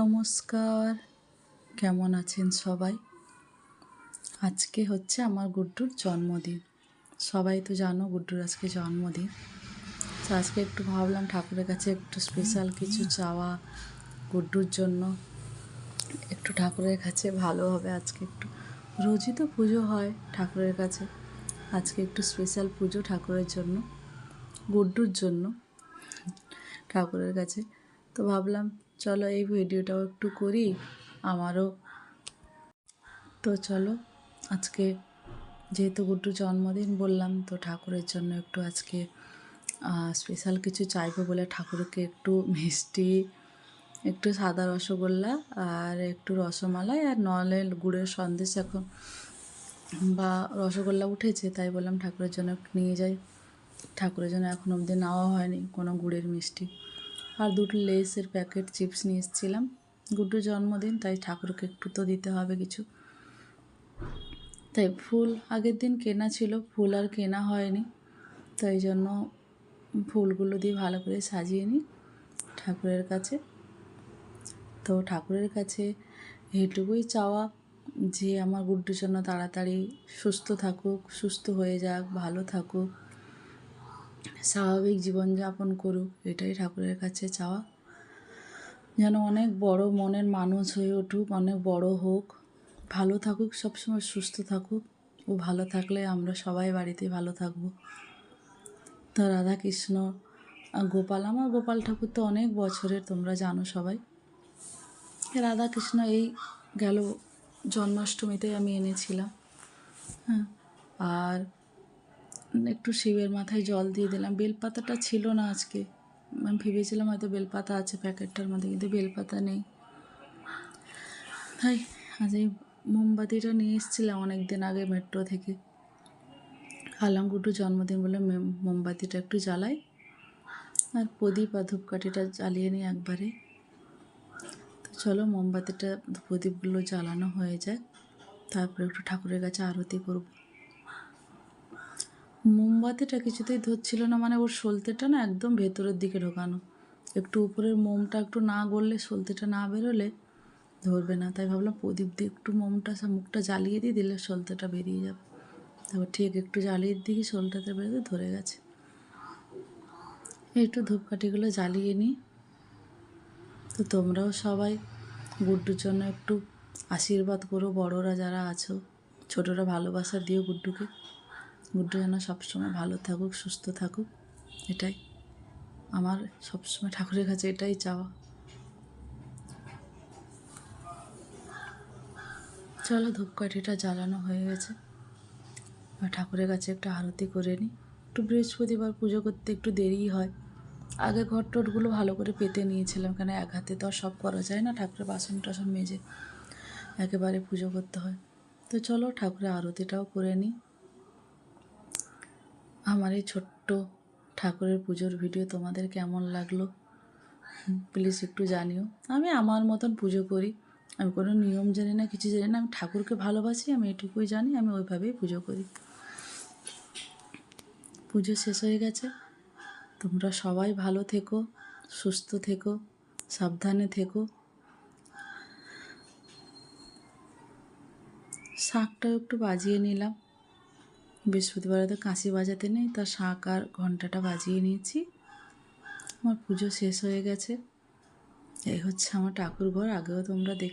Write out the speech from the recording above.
নমস্কার। কেমন আছেন সবাই? আজকে হচ্ছে আমার গুড্ডুর জন্মদিন। সবাই তো জানো গুড্ডুর আজকে জন্মদিন। তো আজকে একটু ভাবলাম ঠাকুরের কাছে একটু স্পেশাল কিছু চাওয়া গুড্ডুর জন্য। একটু ঠাকুরের কাছে ভালো হবে আজকে একটু। রোজই তো পুজো হয় ঠাকুরের কাছে। আজকে একটু স্পেশাল পুজো ঠাকুরের জন্য, গুড্ডুর জন্য ঠাকুরের কাছে। তো ভাবলাম চলো এই ভিডিওটাও একটু করি, আমারও। তো চলো, আজকে যেহেতু গুড্ডু জন্মদিন বললাম, তো ঠাকুরের জন্য একটু আজকে স্পেশাল কিছু চাইব বলে ঠাকুরকে একটু মিষ্টি, একটু সাদা রসগোল্লা আর একটু রসমালাই আর নলে গুড়ের সন্দেশ এখন বা রসগোল্লা উঠেছে, তাই বললাম ঠাকুরের জন্য নিয়ে যাই। ঠাকুরের জন্য এখন অবধি নেওয়া হয়নি, কোনো গুড়ের মিষ্টি। আর দুটো লেসের প্যাকেট চিপস নিয়ে এসেছিলাম। গুড্ডুর জন্মদিন, তাই ঠাকুরকে একটু তো দিতে হবে কিছু। তাই ফুল আগের দিন কেনা ছিল, ফুল আর কেনা হয়নি। তাই জন্য ফুলগুলো দিয়ে ভালো করে সাজিয়ে নিই ঠাকুরের কাছে। তো ঠাকুরের কাছে এটুকুই চাওয়া যে, আমার গুড্ডুর জন্য তাড়াতাড়ি সুস্থ থাকুক, সুস্থ হয়ে যাক, ভালো থাকুক। স্বাভাবিক জীবনযাপন করুক, এটাই ঠাকুরের কাছে চাওয়া। যেন অনেক বড় মনের মানুষ হয়ে উঠুক, অনেক বড় হোক। ভালো থাকুক, সবসময় সুস্থ থাকুক ও ভালো থাকলে আমরা সবাই বাড়িতে ভালো থাকব। তো রাধাকৃষ্ণ, গোপাল, আমার গোপাল ঠাকুর তো অনেক বছরের, তোমরা জানো সবাই। রাধাকৃষ্ণ এই গেল জন্মাষ্টমীতে আমি এনেছিলাম। হ্যাঁ আর একটু শিবের মাথায় জল দিয়ে দিলাম। বেলপাতাটা ছিল না আজকে। আমি ভেবেছিলাম হয়তো বেলপাতা আছে প্যাকেটটার মধ্যে, কিন্তু বেলপাতা নেই। তাই আজ এই মোমবাতিটা নিয়ে এসেছিলাম অনেক দিন আগে মেট্রো থেকে। আলামগুড্ডু জন্মদিন বলে মোমবাতিটা একটু জ্বালাই। আর প্রদীপ আর ধূপকাঠিটা জ্বালিয়ে নিই একবারে। তো চলো মোমবাতিটা প্রদীপগুলো জ্বালানো হয়ে যায় তারপরে একটু ঠাকুরের কাছে আরতি করব। মোমবাতিটা কিছুতেই ধরছিল না মানে ওর সলতেটা না একদম ভেতরের দিকে ঢোকানো। একটু উপরের মোমটা একটু না গড়লে সলতেটা না বেরোলে ধরবে না। তাই ভাবলাম প্রদীপ দিয়ে একটু মোমটা মুখটা জ্বালিয়ে দিয়ে দিলে সলতেটা বেরিয়ে যাবে। তারপর ঠিক একটু জ্বালিয়ে দিকে সলতেটা বেরোতে ধরে গেছে। একটু ধূপকাঠিগুলো জ্বালিয়ে নিই। তো তোমরাও সবাই গুড্ডুর জন্য একটু আশীর্বাদ করো, বড়রা যারা আছো, ছোটরা ভালোবাসা দিও গুড্ডুকে। গুড্ডু যেন সবসময় ভালো থাকুক, সুস্থ থাকুক, এটাই। আমার সবসময় ঠাকুরের কাছে এটাই চাওয়া। চলো ধূপকাঠিটা জ্বালানো হয়ে গেছে। ঠাকুরের কাছে একটু আরতি করে নিই। একটু বৃহস্পতিবার পুজো করতে একটু দেরিই হয়। আগে ঘর টোটগুলো ভালো করে পেতে নিয়েছিলাম, কেন এক হাতে তো সব করা যায় না, ঠাকুরের বাসন টাসন মেজে একেবারে পুজো করতে হয়। তো চলো ঠাকুরের আরতিটাও করে নিই। আমার এই ছোট্ট ঠাকুরের পুজোর ভিডিও তোমাদের কেমন লাগল? প্লিজ একটু জানিও। আমি আমার মতন পুজো করি। আমি কোনো নিয়ম জানি না, কিছু জানি না। আমি ঠাকুরকে ভালোবাসি, আমি এটুকুই জানি, আমি ওইভাবেই পুজো করি। পুজো শেষ হয়ে গেছে। তোমরা সবাই ভালো থেকো, সুস্থ থেকো, সাবধানে থেকো। শাঁখটাও একটু বাজিয়ে নিলাম। বৃহস্পতিবারে তো কাঁসি বাজাতে নেই, তা শাঁখ আর ঘন্টাটা বাজিয়ে নিয়েছি। আমার পুজো শেষ হয়ে গেছে। এই হচ্ছে আমার ঠাকুর ঘর, আগেও তোমরা দেখ